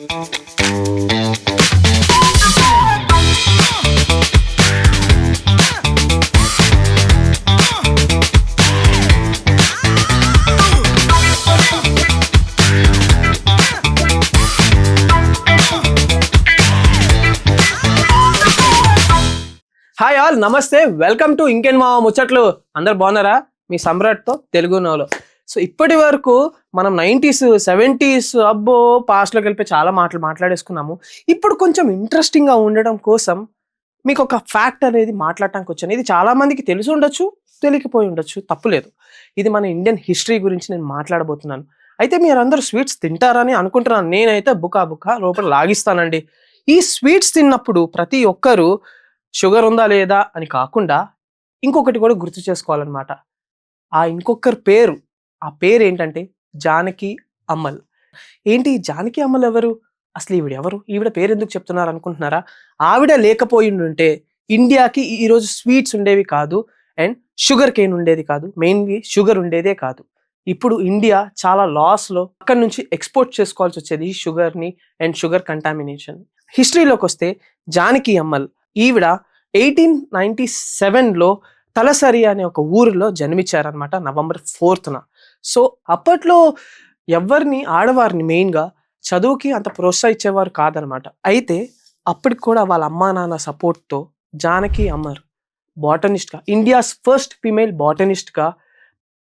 Hi all నమస్తే. Welcome to ఇంకెన్ మా ముచ్చట్లు. అందరు బాగున్నారా? మీ సమ్రాట్తో తెలుగు నోలో సో ఇప్పటి వరకు మనం నైంటీస్ సెవెంటీస్ అబ్బో పాస్ట్లోకి వెళ్ళిపోయి చాలా మాటలు మాట్లాడేసుకున్నాము. ఇప్పుడు కొంచెం ఇంట్రెస్టింగ్గా ఉండడం కోసం మీకు ఒక ఫ్యాక్ట్ అనేది మాట్లాడటానికి వచ్చాను. ఇది చాలామందికి తెలిసి ఉండొచ్చు తెలియకపోయి ఉండొచ్చు తప్పులేదు ఇది మన ఇండియన్ హిస్టరీ గురించి నేను మాట్లాడబోతున్నాను. అయితే మీరందరూ స్వీట్స్ తింటారని అనుకుంటున్నాను. నేనైతే బుకా బుకా లోపల లాగిస్తానండి. ఈ స్వీట్స్ తిన్నప్పుడు ప్రతి ఒక్కరూ షుగర్ ఉందా లేదా అని కాకుండా ఇంకొకటి కూడా గుర్తు చేసుకోవాలన్నమాట. ఆ ఇంకొకరి పేరు ఆ పేరు ఏంటంటే జానకి అమ్మల్ ఏంటి జానకి అమ్మల్ ఎవరు? అసలు ఈవిడ ఎవరు? ఈవిడ పేరు ఎందుకు చెప్తున్నారు అనుకుంటున్నారా ఆవిడ లేకపోయి ఉంటే ఇండియాకి ఈరోజు స్వీట్స్ ఉండేవి కాదు అండ్ షుగర్ కేన్ ఉండేది కాదు. మెయిన్లీ షుగర్ ఉండేదే కాదు. ఇప్పుడు ఇండియా చాలా లాస్లో అక్కడి నుంచి ఎక్స్పోర్ట్ చేసుకోవాల్సి వచ్చేది షుగర్ని అండ్ షుగర్ కంటామినేషన్. హిస్టరీలోకి వస్తే జానకి అమ్మల్ ఈవిడ ఎయిటీన్ నైంటీ సెవెన్లో తలసరి అనే ఒక ఊరిలో జన్మించారనమాట నవంబర్ ఫోర్త్న. సో అప్పట్లో ఎవరిని ఆడవారిని మెయిన్గా చదువుకి అంత ప్రోత్సహించేవారు కాదనమాట. అయితే అప్పటికి కూడా వాళ్ళ అమ్మా నాన్న సపోర్ట్తో జానకి అమర్ బాటనిస్ట్గా ఇండియాస్ ఫస్ట్ ఫిమేల్ బాటనిస్ట్గా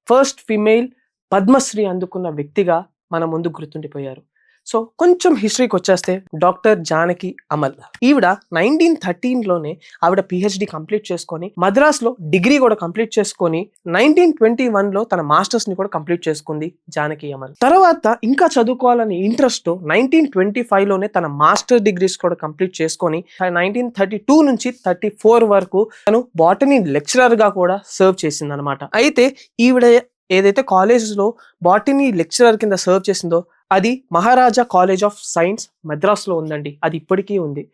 ఫస్ట్ ఫిమేల్ పద్మశ్రీ అందుకున్న వ్యక్తిగా మన ముందు గుర్తుండిపోయారు. సో కొంచెం హిస్టరీకి వచ్చేస్తే డాక్టర్ జానకి అమల్. ఈవిడ నైన్టీన్ థర్టీన్లోనే ఆవిడ పిహెచ్డి కంప్లీట్ చేసుకొని మద్రాస్లో డిగ్రీ కూడా కంప్లీట్ చేసుకొని నైన్టీన్ ట్వంటీ వన్లో తన మాస్టర్స్ని కూడా కంప్లీట్ చేసుకుంది జానకి అమల్. తర్వాత ఇంకా చదువుకోవాలని ఇంట్రెస్ట్ నైన్టీన్ ట్వంటీ లోనే తన మాస్టర్ డిగ్రీస్ కూడా కంప్లీట్ చేసుకొని నైన్టీన్ థర్టీ టూ నుంచి థర్టీ ఫోర్ వరకు తను బాటనీ లెక్చరర్గా కూడా సర్వ్ చేసింది అనమాట అయితే ఈవిడ ఏదైతే కాలేజ్లో బాటనీ లెక్చరర్ కింద సర్వ్ చేసిందో అది మహారాజా కాలేజ్ ఆఫ్ సైన్స్ మద్రాస్లో ఉందండి. అది ఇప్పటికీ ఉంది.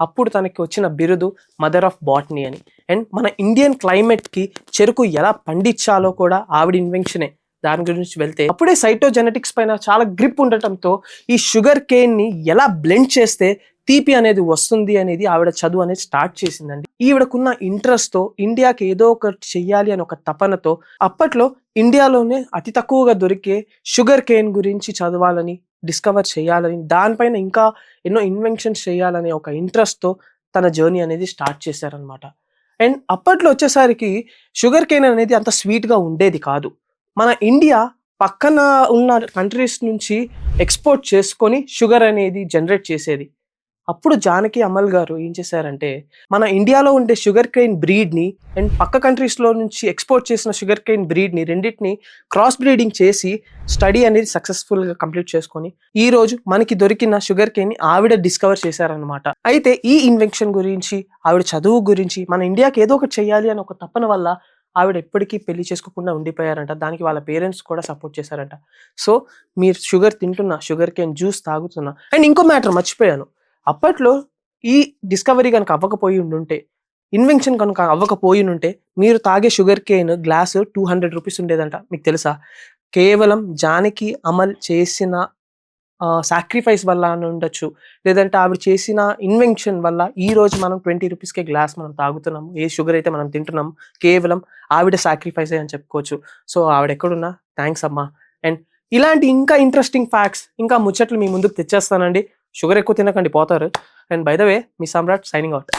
అప్పుడు తనకి వచ్చిన బిరుదు మదర్ ఆఫ్ బాటనీ అని. అండ్ మన ఇండియన్ క్లైమేట్కి చెరుకు ఎలా పండించాలో కూడా ఆవిడ ఇన్వెన్షనే. దాని గురించి వెళ్తే అప్పుడే సైటోజెనెటిక్స్ పైన చాలా గ్రిప్ ఉండటంతో ఈ షుగర్ కేన్ని ఎలా బ్లెండ్ చేస్తే తీపి అనేది వస్తుంది అనేది ఆవిడ చదువు అనేది స్టార్ట్ చేసిందండి. ఈవిడకున్న ఇంట్రెస్ట్తో ఇండియాకి ఏదో ఒకటి చెయ్యాలి అని ఒక తపనతో అప్పట్లో ఇండియాలోనే అతి తక్కువగా దొరికే షుగర్ కేన్ గురించి చదవాలని డిస్కవర్ చేయాలని దానిపైన ఇంకా ఎన్నో ఇన్వెన్షన్స్ చేయాలనే ఒక ఇంట్రెస్ట్తో తన జర్నీ అనేది స్టార్ట్ చేశారనమాట అండ్ అప్పట్లో వచ్చేసరికి షుగర్ కేన్ అనేది అంత స్వీట్గా గా ఉండేది కాదు. మన ఇండియా పక్కన ఉన్న కంట్రీస్ నుంచి ఎక్స్పోర్ట్ చేసుకొని షుగర్ అనేది జనరేట్ చేసేది. అప్పుడు జానకి అమల్ గారు ఏం చేశారంటే మన ఇండియాలో ఉండే షుగర్ కేన్ బ్రీడ్ని అండ్ పక్క కంట్రీస్లో నుంచి ఎక్స్పోర్ట్ చేసిన షుగర్ కేన్ బ్రీడ్ని రెండింటిని క్రాస్ బ్రీడింగ్ చేసి స్టడీ అనేది సక్సెస్ఫుల్గా కంప్లీట్ చేసుకొని ఈ రోజు మనకి దొరికిన షుగర్ కేన్ ఆవిడ డిస్కవర్ చేశారనమాట అయితే ఈ ఇన్వెన్షన్ గురించి ఆవిడ చదువు గురించి మన ఇండియాకి ఏదో ఒకటి చేయాలి అని ఒక తపన వల్ల ఆవిడ ఎప్పటికీ పెళ్ళి చేసుకోకుండా ఉండిపోయారంట. దానికి వాళ్ళ పేరెంట్స్ కూడా సపోర్ట్ చేశారంట. సో మీరు షుగర్ తింటున్నా షుగర్ కేన్ జ్యూస్ తాగుతున్నా అండ్ ఇంకో మ్యాటర్ మర్చిపోయాను. అప్పట్లో ఈ డిస్కవరీ కనుక అవ్వకపోయి ఉండుంటే ఇన్వెన్షన్ కనుక అవ్వకపోయి ఉంటే మీరు తాగే sugar cane glass two hundred rupees ఉండేదంట. మీకు తెలుసా? కేవలం జానకి అమల్ చేసిన సాక్రిఫైస్ వల్ల అని ఉండొచ్చు. లేదంటే ఆవిడ చేసిన ఇన్వెన్షన్ వల్ల ఈ రోజు మనం ట్వంటీ రూపీస్కే గ్లాస్ మనం తాగుతున్నాం. ఏ షుగర్ అయితే మనం తింటున్నాం కేవలం ఆవిడ సాక్రిఫైస్ అని చెప్పుకోవచ్చు. సో ఆవిడ ఎక్కడున్నా? థ్యాంక్స్ అమ్మా. అండ్ ఇలాంటి ఇంకా ఇంట్రెస్టింగ్ ఫ్యాక్ట్స్ ఇంకా ముచ్చట్లు మీ ముందుకు తెచ్చేస్తానండి. షుగర్ ఎక్కువ తినకండి పోతారు. అండ్ బై ద వే మీ సమ్రాట్ సైనింగ్ అవుట్